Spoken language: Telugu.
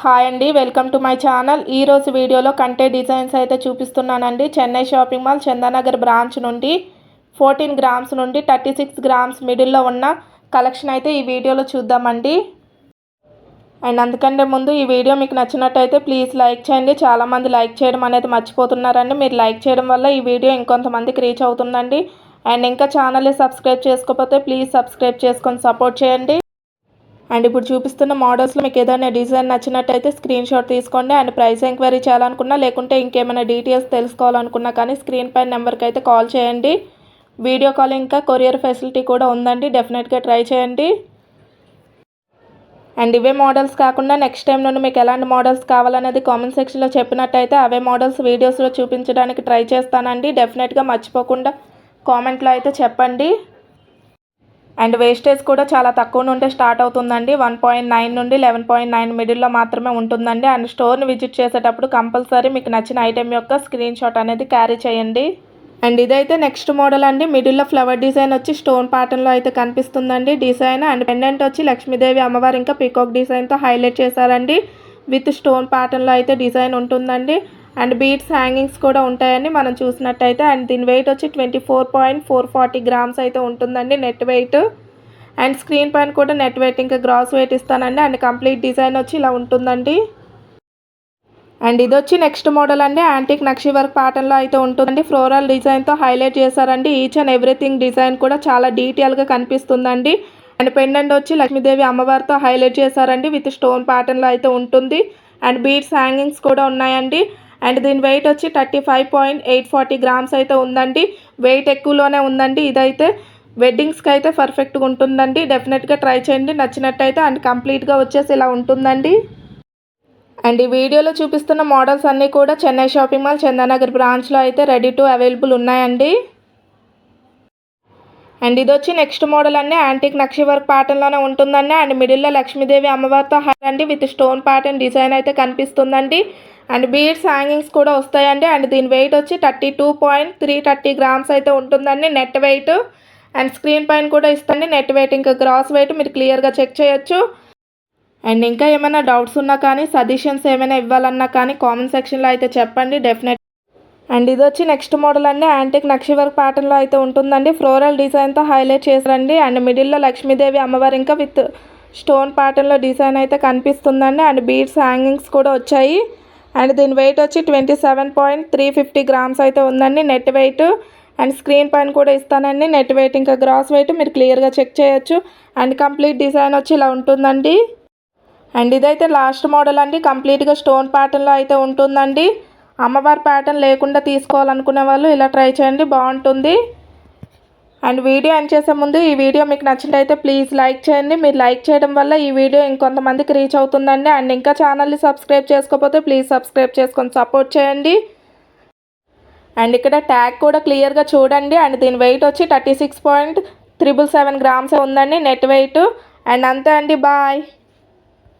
హాయ్ అండి వెల్కమ్ టు మై ఛానల్. ఈరోజు వీడియోలో కంటే డిజైన్స్ అయితే చూపిస్తున్నానండి. Chennai shopping mall Chandanagar branch నుండి ఫోర్టీన్ గ్రామ్స్ నుండి థర్టీ సిక్స్ గ్రామ్స్ మిడిల్లో ఉన్న కలెక్షన్ అయితే ఈ వీడియోలో చూద్దామండి. అండ్ అందుకంటే ముందు ఈ వీడియో మీకు నచ్చినట్టయితే ప్లీజ్ లైక్ చేయండి. చాలామంది లైక్ చేయడం అనేది మర్చిపోతున్నారండి. మీరు లైక్ చేయడం వల్ల ఈ వీడియో ఇంకొంతమందికి రీచ్ అవుతుందండి. అండ్ ఇంకా ఛానల్ని సబ్స్క్రైబ్ చేసుకోకపోతే ప్లీజ్ సబ్స్క్రైబ్ చేసుకొని సపోర్ట్ చేయండి. అండ్ ఇప్పుడు చూపిస్తున్న మోడల్స్లో మీకు ఏదైనా డిజైన్ నచ్చినట్టయితే స్క్రీన్ షాట్ తీసుకోండి. అండ్ ప్రైస్ ఎంక్వైరీ చేయాలనుకున్నా లేకుంటే ఇంకేమైనా డీటెయిల్స్ తెలుసుకోవాలనుకున్నా కానీ స్క్రీన్ పైన నెంబర్కి అయితే కాల్ చేయండి. వీడియో కాల్ ఇంకా కొరియర్ ఫెసిలిటీ కూడా ఉందండి. డెఫినెట్గా ట్రై చేయండి. అండ్ ఇవే మోడల్స్ కాకుండా నెక్స్ట్ టైం నుండి మీకు ఎలాంటి మోడల్స్ కావాలనేది కామెంట్ సెక్షన్లో చెప్పినట్టయితే అవే మోడల్స్ వీడియోస్లో చూపించడానికి ట్రై చేస్తానండి. డెఫినెట్గా మర్చిపోకుండా కామెంట్లో అయితే చెప్పండి. అండ్ వేస్టేజ్ కూడా చాలా తక్కువ నుండి స్టార్ట్ అవుతుందండి. వన్ పాయింట్ నైన్ నుండి లెవెన్ పాయింట్ నైన్ మిడిల్లో మాత్రమే ఉంటుందండి. అండ్ స్టోర్ని విజిట్ చేసేటప్పుడు కంపల్సరీ మీకు నచ్చిన ఐటెం యొక్క స్క్రీన్ షాట్ అనేది క్యారీ చేయండి. అండ్ ఇదైతే నెక్స్ట్ మోడల్ అండి. మిడిల్లో ఫ్లవర్ డిజైన్ వచ్చి స్టోన్ ప్యాటర్న్లో అయితే కనిపిస్తుందండి. డిజైన్ అండ్ పెండెంట్ వచ్చి లక్ష్మీదేవి అమ్మవారు ఇంకా పీకాక్ డిజైన్తో హైలైట్ చేశారండి. విత్ స్టోన్ ప్యాటర్న్లో అయితే డిజైన్ ఉంటుందండి. అండ్ బీట్స్ హ్యాంగింగ్స్ కూడా ఉంటాయని మనం చూసినట్టయితే. అండ్ దీని వెయిట్ వచ్చి twenty four point four forty grams అయితే ఉంటుందండి నెట్ వెయిట్ అండ్ స్క్రీన్ పైన కూడా నెట్ వెయిట్ ఇంకా గ్రాస్ వెయిట్ ఇస్తానండి. అండ్ కంప్లీట్ డిజైన్ వచ్చి ఇలా ఉంటుందండి. అండ్ ఇది వచ్చి నెక్స్ట్ మోడల్ అండి. యాంటిక్ నక్షి వర్క్ ప్యాటర్న్లో అయితే ఉంటుందండి. ఫ్లోరల్ డిజైన్తో హైలైట్ చేశారండి. ఈచ్ అండ్ ఎవ్రీథింగ్ డిజైన్ కూడా చాలా డీటెయిల్గా కనిపిస్తుందండి. అండ్ పెండెంట్ వచ్చి లక్ష్మీదేవి అమ్మవారితో హైలైట్ చేశారండి. విత్ స్టోన్ ప్యాటర్న్లో అయితే ఉంటుంది. అండ్ బీడ్స్ హ్యాంగింగ్స్ కూడా ఉన్నాయండి. అండ్ దీని వెయిట్ వచ్చి thirty five point eight forty grams అయితే ఉందండి. వెయిట్ ఎక్కువలోనే ఉందండి. ఇదైతే వెడ్డింగ్స్కి అయితే పర్ఫెక్ట్గా ఉంటుందండి. డెఫినెట్గా ట్రై చేయండి. నచ్చినట్టయితే అండ్ కంప్లీట్గా వచ్చేసి ఇలా ఉంటుందండి. అండ్ ఈ వీడియోలో చూపిస్తున్న మోడల్స్ అన్నీ కూడా చెన్నై షాపింగ్ మాల్ చందానగర్ బ్రాంచ్లో అయితే రెడీ టు అవైలబుల్ ఉన్నాయండి. అండ్ ఇది వచ్చి నెక్స్ట్ మోడల్ అండి. యాంటిక్ నక్షి వర్క్ ప్యాటర్న్లోనే ఉంటుందండి. అండ్ మిడిల్లో లక్ష్మీదేవి అమ్మవారితో అండి విత్ స్టోన్ ప్యాటర్న్ డిజైన్ అయితే కనిపిస్తుందండి. అండ్ బీడ్స్ హ్యాంగింగ్స్ కూడా వస్తాయండి. అండ్ దీని వెయిట్ వచ్చి thirty two point three thirty grams అయితే ఉంటుందండి నెట్ వెయిట్ అండ్ స్క్రీన్ పైన కూడా ఇస్తుంది నెట్ వెయిట్ ఇంకా గ్రాస్ వెయిట్ మీరు క్లియర్గా చెక్ చేయొచ్చు. అండ్ ఇంకా ఏమైనా డౌట్స్ ఉన్నా కానీ సజెషన్స్ ఏమైనా ఇవ్వాలన్నా కానీ కామెంట్ సెక్షన్లో అయితే చెప్పండి. డెఫినెట్ అండ్ ఇది వచ్చి నెక్స్ట్ మోడల్ అండి. యాంటిక్ నక్షి వర్క్ ప్యాటర్న్లో అయితే ఉంటుందండి. ఫ్లోరల్ డిజైన్తో హైలైట్ చేశారండి. అండ్ మిడిల్లో లక్ష్మీదేవి అమ్మవారు ఇంకా విత్ స్టోన్ ప్యాటర్న్లో డిజైన్ అయితే కనిపిస్తుందండి. అండ్ బీడ్స్ హ్యాంగింగ్స్ కూడా వచ్చాయి. అండ్ దీని వెయిట్ వచ్చి twenty seven point three fifty grams అయితే ఉందండి. నెట్ వెయిట్ అండ్ స్క్రీన్ పైన కూడా ఇస్తానండి. నెట్ వెయిట్ ఇంకా గ్రాస్ వెయిట్ మీరు క్లియర్గా చెక్ చేయొచ్చు. అండ్ కంప్లీట్ డిజైన్ వచ్చి ఇలా ఉంటుందండి. అండ్ ఇదైతే లాస్ట్ మోడల్ అండి. కంప్లీట్గా స్టోన్ ప్యాటర్న్లో అయితే ఉంటుందండి. అమ్మవారి ప్యాటర్న్ లేకుండా తీసుకోవాలనుకునే వాళ్ళు ఇలా ట్రై చేయండి బాగుంటుంది. అండ్ వీడియో ఎండ్ చేసే ముందు ఈ వీడియో మీకు నచ్చినట్టయితే ప్లీజ్ లైక్ చేయండి. మీరు లైక్ చేయడం వల్ల ఈ వీడియో ఇంకొంతమందికి రీచ్ అవుతుందండి. అండ్ ఇంకా ఛానల్ని సబ్స్క్రైబ్ చేసుకోకపోతే ప్లీజ్ సబ్స్క్రైబ్ చేసుకొని సపోర్ట్ చేయండి. అండ్ ఇక్కడ ట్యాగ్ కూడా క్లియర్గా చూడండి. అండ్ దీని వెయిట్ వచ్చి thirty six point triple seven grams ఉందండి నెట్ వెయిట్ అండ్ అంతే అండి బాయ్